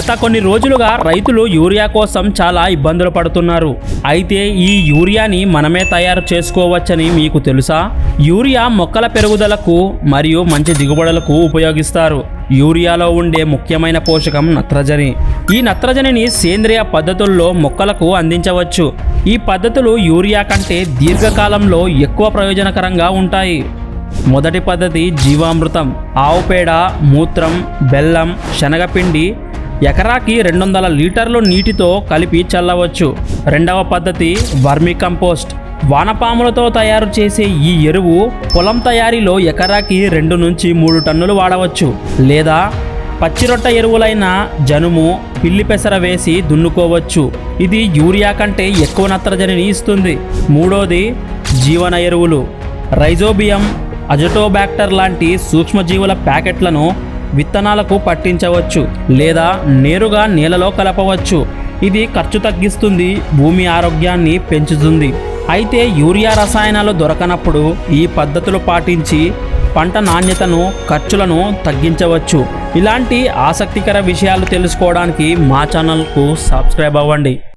గత కొన్ని రోజులుగా రైతులు యూరియా కోసం చాలా ఇబ్బందులు పడుతున్నారు. అయితే ఈ యూరియాని మనమే తయారు చేసుకోవచ్చని మీకు తెలుసా? యూరియా మొక్కల పెరుగుదలకు మరియు మంచి దిగుబడులకు ఉపయోగిస్తారు. యూరియాలో ఉండే ముఖ్యమైన పోషకం నత్రజని. ఈ నత్రజనిని సేంద్రియ పద్ధతుల్లో మొక్కలకు అందించవచ్చు. ఈ పద్ధతులు యూరియా కంటే దీర్ఘకాలంలో ఎక్కువ ప్రయోజనకరంగా ఉంటాయి. మొదటి పద్ధతి జీవామృతం. ఆవు పేడ మూత్రం బెల్లం శనగపిండి ఎకరాకి రెండు వందల లీటర్లు నీటితో కలిపి చల్లవచ్చు. రెండవ పద్ధతి వర్మి కంపోస్ట్. వానపాములతో తయారు చేసే ఈ ఎరువు పొలం తయారీలో ఎకరాకి రెండు నుంచి మూడు టన్నులు వాడవచ్చు. లేదా పచ్చిరొట్ట ఎరువులైన జనుము పిల్లి పెసర వేసి దున్నుకోవచ్చు. ఇది యూరియా కంటే ఎక్కువ నత్రజనిని ఇస్తుంది. మూడోది జీవన ఎరువులు. రైజోబియం అజటోబ్యాక్టర్ లాంటి సూక్ష్మజీవుల ప్యాకెట్లను విత్తనాలకు పట్టించవచ్చు లేదా నేరుగా నేలలో కలపవచ్చు. ఇది ఖర్చు తగ్గిస్తుంది భూమి ఆరోగ్యాన్ని పెంచుతుంది. అయితే యూరియా రసాయనాలు దొరకనప్పుడు ఈ పద్ధతులు పాటించి పంట నాణ్యతను ఖర్చులను తగ్గించవచ్చు. ఇలాంటి ఆసక్తికర విషయాలు తెలుసుకోవడానికి మా ఛానల్కు సబ్స్క్రైబ్ అవ్వండి.